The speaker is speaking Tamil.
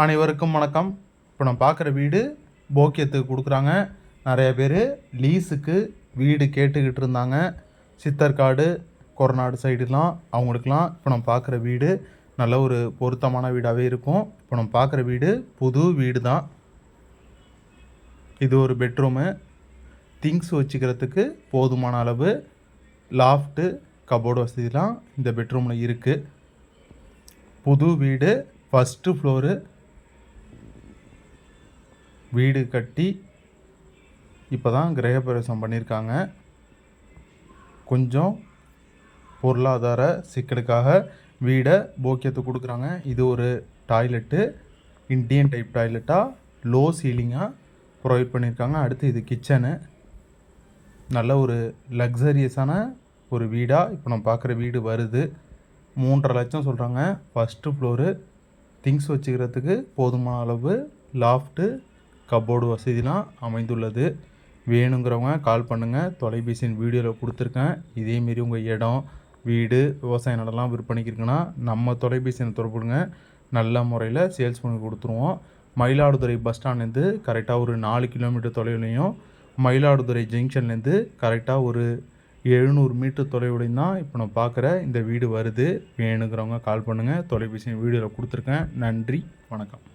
அனைவருக்கும் வணக்கம். இப்போ நான் பார்க்குற வீடு போக்கியத்துக்கு கொடுக்குறாங்க. நிறைய பேர் லீஸுக்கு வீடு கேட்டுக்கிட்டு இருந்தாங்க. சித்தர்காடு கொரநாடு சைடுலாம் அவங்களுக்குலாம் இப்போ நம்ம பார்க்குற வீடு நல்ல ஒரு பொருத்தமான வீடாகவே இருக்கும். இப்போ நம்ம பார்க்குற வீடு புது வீடு தான். இது ஒரு பெட்ரூமு. திங்ஸ் வச்சுக்கிறதுக்கு போதுமான அளவு லாஃப்ட்டு கபோர்டு வசதிலாம் இந்த பெட்ரூமில் இருக்குது புது வீடு ஃபஸ்ட்டு ஃப்ளோரு. வீடு கட்டி இப்போ தான் கிரகப்பிரவேசம் பண்ணியிருக்காங்க. கொஞ்சம் பொருளாதார சிக்கலுக்காக வீடை போக்கியத்தை கொடுக்குறாங்க. இது ஒரு டாய்லெட்டு இண்டியன் டைப் டாய்லெட்டாக லோ சீலிங்காக ப்ரொவைட் பண்ணியிருக்காங்க. அடுத்து இது கிச்சனு. நல்ல ஒரு லக்ஸரியஸான ஒரு வீடாக இப்போ நம்ம பார்க்குற வீடு வருது. மூன்றரை லட்சம் சொல்கிறாங்க ஃபஸ்ட்டு ஃப்ளோரு. திங்ஸ் வச்சுக்கிறதுக்கு போதுமான அளவு லாஃப்ட்டு கப்போர்டு வசதிலாம் அமைந்துள்ளது. வேணுங்கிறவங்க கால் பண்ணுங்கள் தொலைபேசியின் வீடியோவில் கொடுத்துருக்கேன். இதேமாரி உங்கள் இடம் வீடு விவசாய நிலம்லாம் விற்பனைக்கு இருக்குன்னா நம்ம தொலைபேசியை தொடர்புடுங்க. நல்ல முறையில் சேல்ஸ் பண்ணி கொடுத்துருவோம். மயிலாடுதுறை பஸ் ஸ்டாண்ட்லேருந்து கரெக்டாக ஒரு நாலு கிலோமீட்டர் தொலைவுலையும் மயிலாடுதுறை ஜங்ஷன்லேருந்து கரெக்டாக ஒரு எழுநூறு மீட்டர் தொலைவுலையும் தான் இப்போ நான் பார்க்குற இந்த வீடு வருது. வேணுங்கிறவங்க கால் பண்ணுங்கள் தொலைபேசி வீடியோவில் கொடுத்துருக்கேன். நன்றி. வணக்கம்.